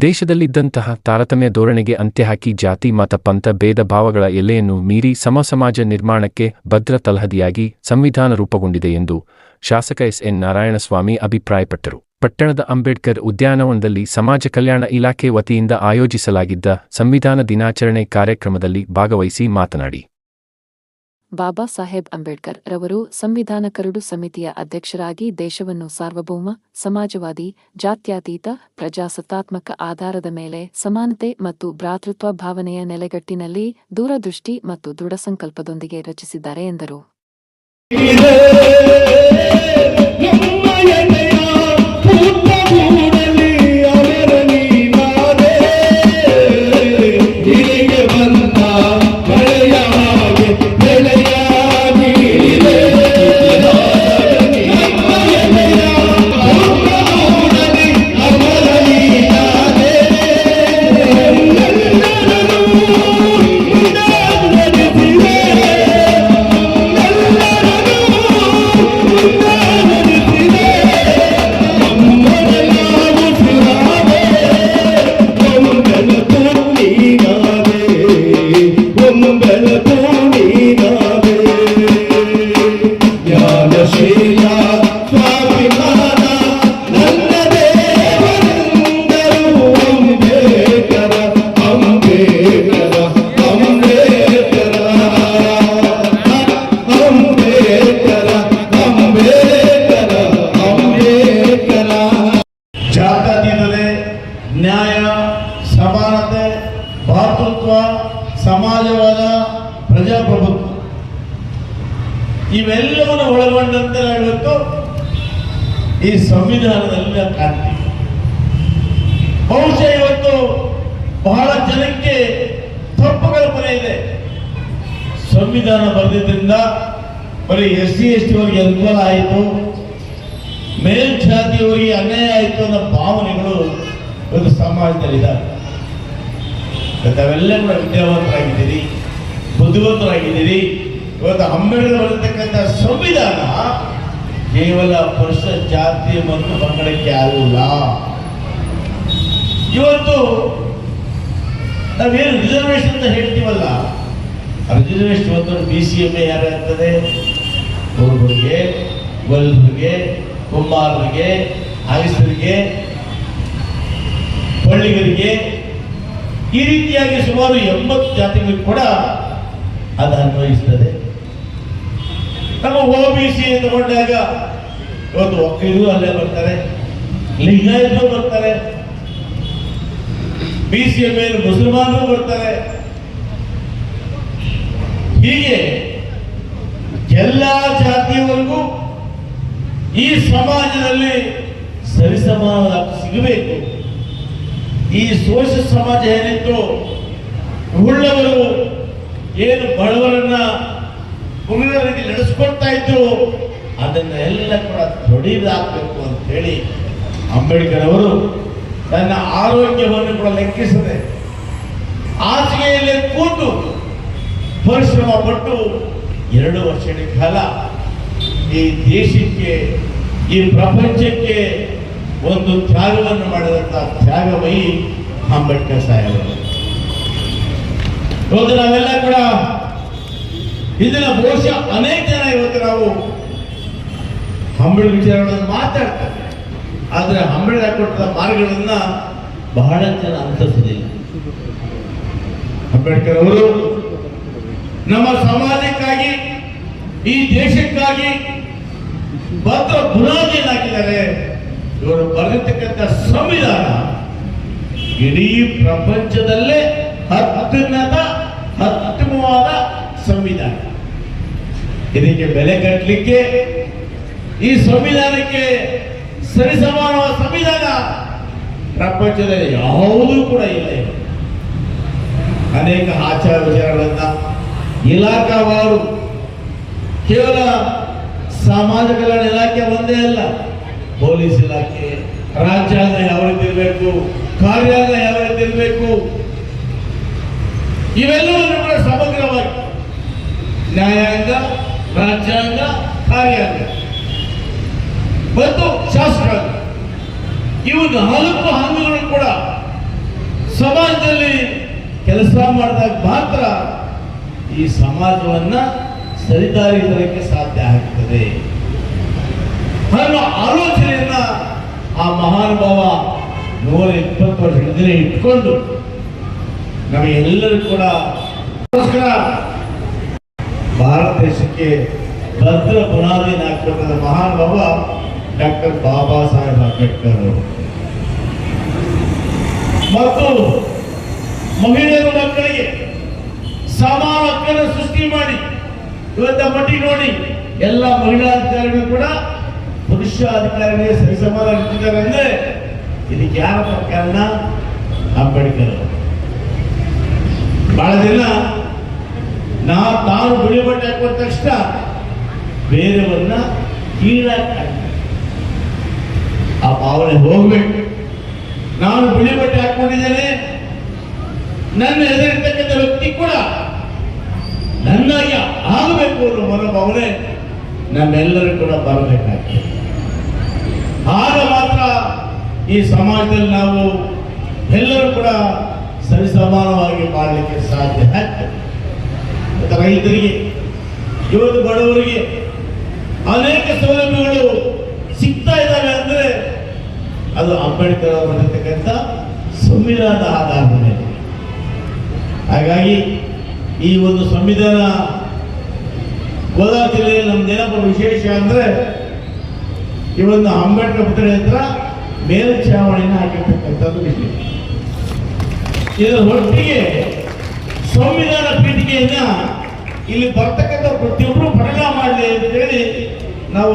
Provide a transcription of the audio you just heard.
ದೇಶದಲ್ಲಿದ್ದಂತಹ ತಾರತಮ್ಯ ಧೋರಣೆಗೆ ಅಂತ್ಯ ಹಾಕಿ ಜಾತಿ, ಮತ, ಪಂಥ, ಭೇದ ಭಾವಗಳ ಎಲೆಯನ್ನು ಮೀರಿ ಸಮಸಮಾಜ ನಿರ್ಮಾಣಕ್ಕೆ ಭದ್ರ ತಲಹದಿಯಾಗಿ ಸಂವಿಧಾನ ರೂಪುಗೊಂಡಿದೆ ಎಂದು ಶಾಸಕ ಎಸ್ ಎನ್ ನಾರಾಯಣಸ್ವಾಮಿ ಅಭಿಪ್ರಾಯಪಟ್ಟರು. ಪಟ್ಟಣದ ಅಂಬೇಡ್ಕರ್ ಉದ್ಯಾನವನದಲ್ಲಿ ಸಮಾಜ ಕಲ್ಯಾಣ ಇಲಾಖೆ ವತಿಯಿಂದ ಆಯೋಜಿಸಲಾಗಿದ್ದ ಸಂವಿಧಾನ ದಿನಾಚರಣೆ ಕಾರ್ಯಕ್ರಮದಲ್ಲಿ ಭಾಗವಹಿಸಿ ಮಾತನಾಡಿ. ಬಾಬಾ ಸಾಹೇಬ್ ಅಂಬೇಡ್ಕರ್ ರವರು ಸಂವಿಧಾನ ಕರಡು ಸಮಿತಿಯ ಅಧ್ಯಕ್ಷರಾಗಿ ದೇಶವನ್ನು ಸಾರ್ವಭೌಮ, ಸಮಾಜವಾದಿ, ಜಾತ್ಯತೀತ, ಪ್ರಜಾಸತ್ತಾತ್ಮಕ ಆಧಾರದ ಮೇಲೆ ಸಮಾನತೆ ಮತ್ತು ಭ್ರಾತೃತ್ವ ಭಾವನೆಯ ನೆಲೆಗಟ್ಟಿನಲ್ಲಿ ದೂರದೃಷ್ಟಿ ಮತ್ತು ದೃಢ ಸಂಕಲ್ಪದೊಂದಿಗೆ ರಚಿಸಿದ್ದಾರೆ ಎಂದರು. ನ್ಯಾಯ, ಸಮಾನತೆ, ಭಾತೃತ್ವ, ಸಮಾಜವಾದ, ಪ್ರಜಾಪ್ರಭುತ್ವ. ಇವೆಲ್ಲವನ್ನು ಒಳಗೊಂಡಂತೆ ಇವತ್ತು ಈ ಸಂವಿಧಾನದಲ್ಲಿ ಕಾಣ್ತೀವಿ. ಬಹುಶಃ ಇವತ್ತು ಬಹಳ ಜನಕ್ಕೆ ತಪ್ಪು ಕಲ್ಪನೆ ಇದೆ. ಸಂವಿಧಾನ ಬರೆದಿದ್ದರಿಂದ ಬರೀ ಎಸ್ ಸಿ ಎಸ್ ಟಿ ಅವರಿಗೆ ಅನುಕೂಲ ಆಯಿತು. ಮೇಲ್ಜಾತಿಯವರಿಗೆ ಅನ್ಯಾಯ ಆಯಿತು ಅನ್ನೋ ಭಾವನೆಗಳು ಇವತ್ತು ಸಮಾಜದಲ್ಲಿದ್ದಾರೆ. ತಾವೆಲ್ಲ ಕೂಡ ವಿದ್ಯಾವಂತರಾಗಿದ್ದೀರಿ, ಬುದ್ಧಿವಂತರಾಗಿದ್ದೀರಿ. ಇವತ್ತು ಅಂಬೇಡ್ಕರ್ ಬರತಕ್ಕಂಥ ಸಂವಿಧಾನ ಕೇವಲ ಪುರುಷ ಜಾತಿ ಮತ್ತು ಪಂಗಡಕ್ಕೆ ಅಲ್ಲ. ಇವತ್ತು ನಾವೇನು ರಿಸರ್ವೇಶನ್ ಅಂತ ಹೇಳ್ತೀವಲ್ಲ ರಿಸರ್ವೇಶನ್ ಇವತ್ತು ಬಿ ಸಿ ಎಂ ಎ ಯಾರಾಗ್ತದೆ ಕುರುಬರಿಗೆ ಗೊಲ್ಲರಿಗೆ ಕುಮಾರರಿಗೆ ಆಲಿಸರಿಗೆ ಪಳ್ಳಿಗರಿಗೆ ಈ ರೀತಿಯಾಗಿ ಸುಮಾರು ಎಂಬತ್ತು ಜಾತಿಗಳಿಗೆ ಕೂಡ ಅದು ಅನ್ವಯಿಸ್ತದೆ. ನಮ್ಮ ಓ ಬಿ ಸಿ ತಗೊಂಡಾಗ ಇವತ್ತು ಒಕ್ಕಲಿಗರು ಅಲ್ಲೇ ಬರ್ತಾರೆ, ಲಿಂಗಾಯತರು ಬರ್ತಾರೆ ಬಿ ಸಿ ಎಂ ಮೇಲೆ ಮುಸಲ್ಮಾನರು ಬರ್ತಾರೆ. ಹೀಗೆ ಎಲ್ಲ ಜಾತಿಯವರೆಗೂ ಈ ಸಮಾಜದಲ್ಲಿ ಸರಿಸಮಾನ ಸಿಗಬೇಕು. ಈ ಶೋಷ ಸಮಾಜ ಏನಿತ್ತು, ಉಳ್ಳವರು ಏನು ಬಡವರನ್ನ ಉಳಿದ ನಡೆಸ್ಕೊಡ್ತಾ ಇದ್ರು, ಅದನ್ನ ಎಲ್ಲ ಕೂಡ ತೊಡಿದಾಗಬೇಕು ಅಂತ ಹೇಳಿ ಅಂಬೇಡ್ಕರ್ ಅವರು ತನ್ನ ಆರೋಗ್ಯವನ್ನು ಕೂಡ ಲೆಕ್ಕಿಸದೆ ಆಚೆಗೆಯಲ್ಲಿ ಕೂತು ಪರಿಶ್ರಮ ಪಟ್ಟು ಎರಡು ವರ್ಷಗಳ ಕಾಲ ಈ ದೇಶಕ್ಕೆ, ಈ ಪ್ರಪಂಚಕ್ಕೆ ಒಂದು ತ್ಯಾಗವನ್ನು ಮಾಡಿದಂತ ತ್ಯಾಗಮಯಿ ಅಂಬೇಡ್ಕರ್ ಸಾಹೇಬರು. ಇವತ್ತು ನಾವೆಲ್ಲ ಕೂಡ ಇದನ್ನ ಬಹುಶಃ ಅನೇಕ ಜನ ಇವತ್ತು ನಾವು ಅಂಬೇಡ್ಕರ್ ವಿಚಾರಗಳನ್ನು ಮಾತಾಡ್ತೇವೆ. ಆದ್ರೆ ಅಂಬೇಡ್ಕರ್ ಕೊಟ್ಟ ಮಾರ್ಗಗಳನ್ನ ಬಹಳ ಜನ ಅನುಸರಿಸಲಿಲ್ಲ ಅಂಬೇಡ್ಕರ್ ಅವರು ನಮ್ಮ ಸಮಾಜಕ್ಕಾಗಿ, ಈ ದೇಶಕ್ಕಾಗಿ ಬದ್ಧ ಬುನಾದಿಯನ್ನು ಹಾಕಿದ್ದಾರೆ ಇವರು ಬರೆದಿರ್ತಕ್ಕಂಥ ಸಂವಿಧಾನ ಇಡೀ ಪ್ರಪಂಚದಲ್ಲೇ ಅತ್ಯುನ್ನತ ಅತ್ಯುತ್ತಮವಾದ ಸಂವಿಧಾನ. ಇದಕ್ಕೆ ಬೆಲೆ ಕಟ್ಟಲಿಕ್ಕೆ ಈ ಸಂವಿಧಾನಕ್ಕೆ ಸರಿಸಮಾನವಾದ ಸಂವಿಧಾನ ಪ್ರಪಂಚದಲ್ಲಿ ಯಾವುದೂ ಕೂಡ ಇಲ್ಲ ಅನೇಕ ಆಚಾರ ವಿಚಾರಗಳನ್ನ ಇಲಾಖಾವಾರು ಕೇವಲ ಸಮಾಜ ಕಲ್ಯಾಣ ಇಲಾಖೆ ಒಂದೇ ಅಲ್ಲ ಪೊಲೀಸ್ ಇಲಾಖೆ ರಾಜ್ಯಾಂಗ ಯಾವ ರೀತಿ ಇರಬೇಕು ಕಾರ್ಯಾಂಗ ಯಾವ ರೀತಿ ಇರಬೇಕು ಇವೆಲ್ಲವನ್ನು ಕೂಡ ಸಮಗ್ರವಾಗಿ ನ್ಯಾಯಾಂಗ, ರಾಜ್ಯಾಂಗ ಕಾರ್ಯಾಂಗ ಮತ್ತು ಶಾಸ್ತ್ರಾಂಗ ಇವು ನಾಲ್ಕು ಅಂಗಗಳು ಕೂಡ ಸಮಾಜದಲ್ಲಿ ಕೆಲಸ ಮಾಡಿದಾಗ ಮಾತ್ರ ಈ ಸಮಾಜವನ್ನ ಸರಿದಾರಿ ಸಾಧ್ಯ ಆಗ್ತದೆ. ಅನ್ನೋ ಆಲೋಚನೆಯನ್ನ ಆ ಮಹಾನುಭಾವ ನೂರ ಇಪ್ಪತ್ತು ವರ್ಷ ಹಿಂದೆ ಇಟ್ಕೊಂಡು ನಮಗೆಲ್ಲರೂ ಕೂಡ ಭಾರತ ದೇಶಕ್ಕೆ ಭದ್ರ ಬುನಾದಿನ ಮಹಾನ್ ಮಹಾನುಭಾವ ಡಾಕ್ಟರ್ ಬಾಬಾ ಸಾಹೇಬ್ ಅಂಬೇಡ್ಕರ್ ಅವರು. ಮತ್ತು ಮಹಿಳೆಯರು ಮಕ್ಕಳಿಗೆ ಸಮಾನ ಹಕ್ಕನ್ನು ಸೃಷ್ಟಿ ಮಾಡಿ, ಇವತ್ತ ಮಟ್ಟಿ ನೋಡಿ ಎಲ್ಲ ಮಹಿಳಾ ಅಧಿಕಾರಿಗಳು ಕೂಡ ಪುರುಷ ಅಧಿಕಾರಿಗಳಿಗೆ ಸರಿಸಮಾನ ಇಟ್ಟಿದ್ದಾರೆ ಅಂದ್ರೆ ಇದಕ್ಕೆ ಯಾರಪ್ಪ ಕಾರಣ ಅಂಬೇಡ್ಕರ್ ಬಹಳ ದಿನ ನಾ ತಾನು ಬಿಳಿ ಬಟ್ಟೆ ಹಾಕುವ ತಕ್ಷಣ ಬೇರೆಯವನ್ನ ಕೀಳಾಕ ಆ ಭಾವನೆ ಹೋಗ್ಬೇಕು. ನಾನು ಬಿಳಿ ಬಟ್ಟೆ ಹಾಕೊಂಡಿದ್ದೇನೆ ನನ್ನ ಎದುರಿರ್ತಕ್ಕಂಥ ವ್ಯಕ್ತಿ ಕೂಡ ನನ್ನಾಗಿ ಆಗಬೇಕು ಅನ್ನೋ ಮನೋಭಾವನೆ ನಮ್ಮೆಲ್ಲರೂ ಕೂಡ ಬರಬೇಕಾಗ್ತದೆ. ಆಗ ಮಾತ್ರ ಈ ಸಮಾಜದಲ್ಲಿ ನಾವು ಎಲ್ಲರೂ ಕೂಡ ಸರಿಸಮಾನವಾಗಿ ಮಾಡಲಿಕ್ಕೆ ಸಾಧ್ಯ ಆಗ್ತದೆ ರೈತರಿಗೆ, ಇವತ್ತು ಬಡವರಿಗೆ ಅನೇಕ ಸೌಲಭ್ಯಗಳು ಸಿಗ್ತಾ ಇದ್ದಾವೆ ಅಂದರೆ ಅದು ಅಂಬೇಡ್ಕರ್ ಅವರು ಬರೆದಿರ್ತಕ್ಕಂಥ ಸಂವಿಧಾನದ ಆಧಾರದ ಮೇಲೆ ಹಾಗಾಗಿ ಈ ಒಂದು ಸಂವಿಧಾನ ಕೋಲಾರ ಜಿಲ್ಲೆಯಲ್ಲಿ ನಮ್ದೇನಪ್ಪ ವಿಶೇಷ ಅಂದ್ರೆ ಇವತ್ತು ಅಂಬೇಡ್ಕರ್ ಪುತ್ರಿ ಹತ್ರ ಚಾವಣಿನ ಹಾಕಿರ್ತಕ್ಕಂಥದ್ದು ಇಲ್ಲಿ. ಇದರ ಒಟ್ಟಿಗೆ ಸಂವಿಧಾನ ಪೀಠಿಕೆಯನ್ನ ಇಲ್ಲಿ ಬರ್ತಕ್ಕಂಥ ಪ್ರತಿಯೊಬ್ಬರು ಪರಿಣಾಮ ಮಾಡಲಿ ಅಂತ ಹೇಳಿ ನಾವು